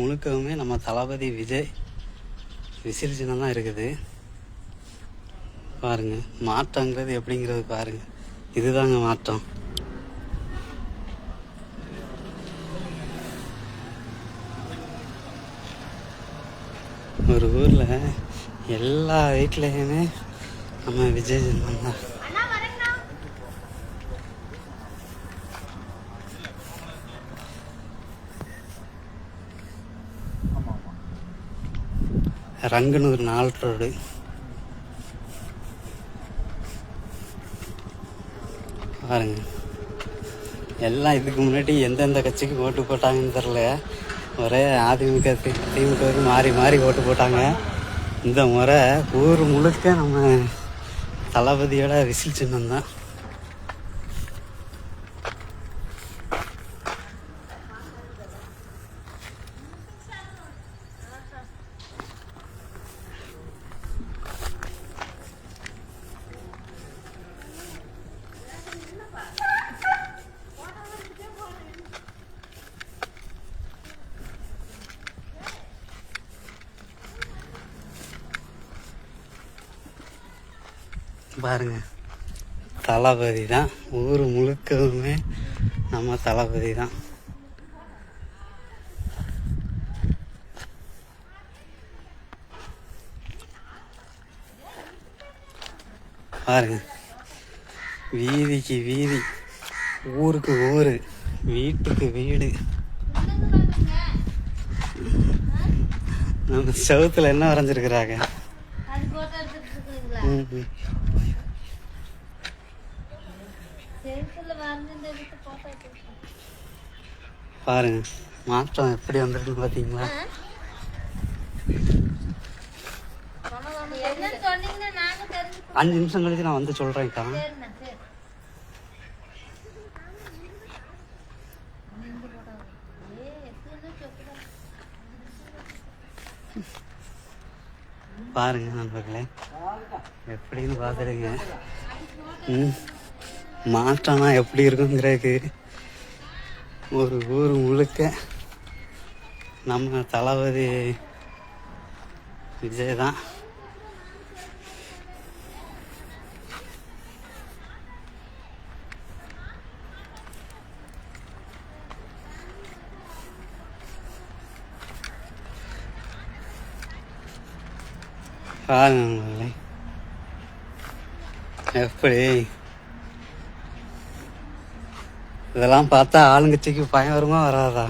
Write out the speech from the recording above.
முழுக்கவுமே நம்ம தளபதி விஜய் விசில் தான் இருக்குது. பாருங்க மாற்றங்கிறது எப்படிங்கிறது பாருங்கள் இதுதாங்க மாற்றம். ஒரு ஊரில் எல்லா வீட்லேயுமே நம்ம விஜய் சின்னம் தான் ரங்கனூர் நாலு ரோடு பாருங்க. எல்லாம் இதுக்கு முன்னாடி எந்தெந்த கட்சிக்கு ஓட்டு போட்டாங்கன்னு தெரில ஒரே அதிமுக திமுக திமுகவுக்கு மாறி மாறி ஓட்டு போட்டாங்க. இந்த முறை ஊர் முழுக்க நம்ம தளபதியோட விசில் சின்னம் தான். பாருங்க. தளபதி தான். ஊர் முழுக்கவுமே நம்ம தளபதி தான். பாருங்க. வீதிக்கு வீதி ஊருக்கு ஊர் வீட்டுக்கு வீடு. நம்ம செவுத்துல என்ன வரைஞ்சிருக்கிறாங்க? பாருங்க மாற்றம் எப்படி வந்திருக்கு பாத்தீங்களா? அஞ்சு நிமிஷம் கழிச்சு நான் வந்து சொல்றேன்க்கா. பாருங்க நண்பர்களே. எப்படின்னு பார்த்துடுங்க ம். மாற்றம்னா எப்படி இருக்குங்கிறதுக்கு ஒரு ஊர் முழுக்க நம்ம தளபதி விஜய் தான். எப்படி இதெல்லாம் பார்த்தா ஆளுங்கட்சிக்கு பயம் வருமா வராதா?